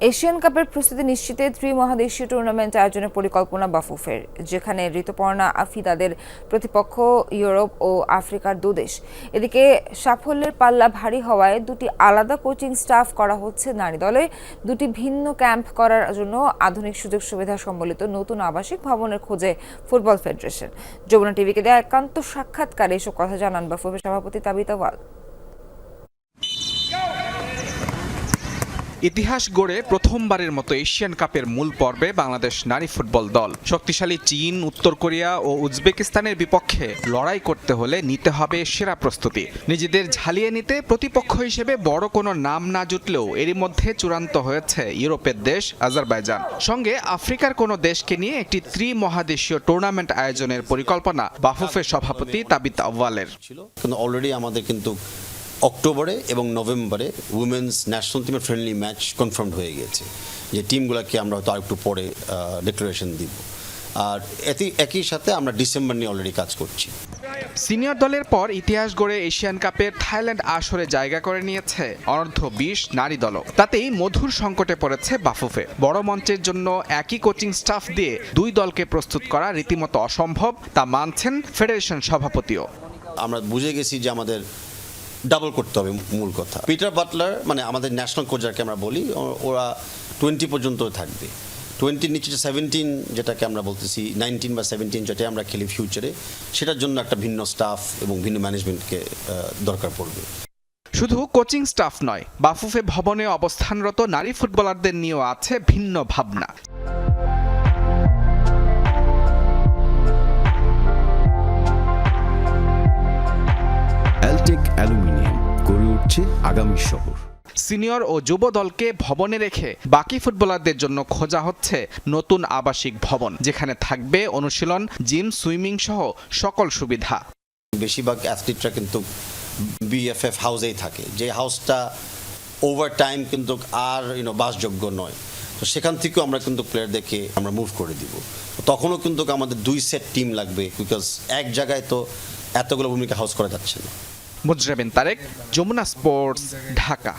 Asian কাপের প্রস্তুতি নিশ্চিতে ত্রিমহাদেশীয় tournament আয়োজনের পরিকল্পনা বাফুফের, যেখানে ঋতুপর্ণা আফিদাদের প্রতিপক্ষ ইউরোপ ও আফ্রিকার দুদেশ এদিকে সাফল্যের পাল্লা ভারী হওয়ায় দুটি আলাদা কোচিং স্টাফ করা হচ্ছে নারী দলে। দুটি ভিন্ন ক্যাম্প করার জন্য আধুনিক সুযোগ সুবিধা সম্বলিত নতুন আবাসিক ভবনের খোঁজে ফুটবল ফেডারেশন। যমুনা টিভিকে দেয়া একান্ত সাক্ষাৎকারে এসব কথা জানান বাফুফের সভাপতি তাবিতা ওয়াল। ইতিহাস গড়ে প্রথমবারের মতো এশিয়ান কাপের মূল পর্বে বাংলাদেশ নারী ফুটবল দল। শক্তিশালী চীন, উত্তর কোরিয়া ও উজবেকিস্তানের বিপক্ষে লড়াই করতে হলে নিতে হবে সেরা প্রস্তুতি। নিজেদের ঝালিয়ে নিতে প্রতিপক্ষ হিসেবে বড় কোনো নাম না জুটলেও এরই মধ্যে চূড়ান্ত হয়েছে ইউরোপের দেশ আজারবাইজান। সঙ্গে আফ্রিকার কোনো দেশকে নিয়ে একটি ত্রিমহাদেশীয় টুর্নামেন্ট আয়োজনের পরিকল্পনা বাফুফের সভাপতি তাবিত আউয়ালের। ছিল অলরেডি আমাদের কিন্তু অক্টোবরে এবং নভেম্বরে উইমেন্স ন্যাশনাল টিমের ফ্রেন্ডলি ম্যাচ কনফার্ম হয়ে গেছে। যে টিমগুলোকে আমরা হয়তো আরেকটু পরে ডিক্লারেশন দিব। আর এতে একই সাথে আমরা ডিসেম্বর নিয়ে অলরেডি কাজ করছি। সিনিয়র দলের পর ইতিহাস গড়ে এশিয়ান কাপের থাইল্যান্ড আসরে জায়গা করে নিয়েছে অনূর্ধ্ব বিশ নারী দলও। তাতেই মধুর সংকটে পড়েছে বাফুফে। বড় মঞ্চের জন্য একই কোচিং স্টাফ দিয়ে দুই দলকে প্রস্তুত করা রীতিমতো অসম্ভব তা মানছেন ফেডারেশন সভাপতিও। আমরা বুঝে গেছি যে আমাদের ডাবল করতে হবে মূল কথা। পিটার বাটলার মানে আমাদের ন্যাশনাল কোচ যাকে আমরা বলি ওরা টোয়েন্টি পর্যন্ত থাকবে। টোয়েন্টির নিচে সেভেন্টিন যেটাকে আমরা বলতেছি নাইনটিন বা সেভেন্টিন যেটা আমরা খেলি ফিউচারে সেটার জন্য একটা ভিন্ন স্টাফ এবং ভিন্ন ম্যানেজমেন্টকে দরকার পড়বে। শুধু কোচিং স্টাফ নয়, বাফুফে ভবনে অবস্থানরত নারী ফুটবলারদের নিয়েও আছে ভিন্ন ভাবনা। উঠছে আগামী শহর। সিনিয়র ও যুব দলকে ভবনে রেখে বাকি ফুটবলারদের জন্য খোঁজা হচ্ছে নতুন আবাসিক ভবন যেখানে থাকবে অনুশীলন জিম সুইমিং সহ সকল সুবিধা। বেশিরভাগ অ্যাথলিটরা কিন্তু বিএফএফ হাউসেই থাকে। যে হাউসটা ওভার টাইম কিন্তু আর ইউনো বাসযোগ্য নয়। তো সেখান থেকেও আমরা কিন্তু প্লেয়ারদেরকে আমরা মুভ করে দিব। তখনও কিন্তু আমাদের দুই সেট টিম লাগবে বিকজ এক জায়গায় তো এতগুলো ভূমিকা হাউস করা যাচ্ছে না। মুজরাবিন তারেক যমুনা স্পোর্টস ঢাকা।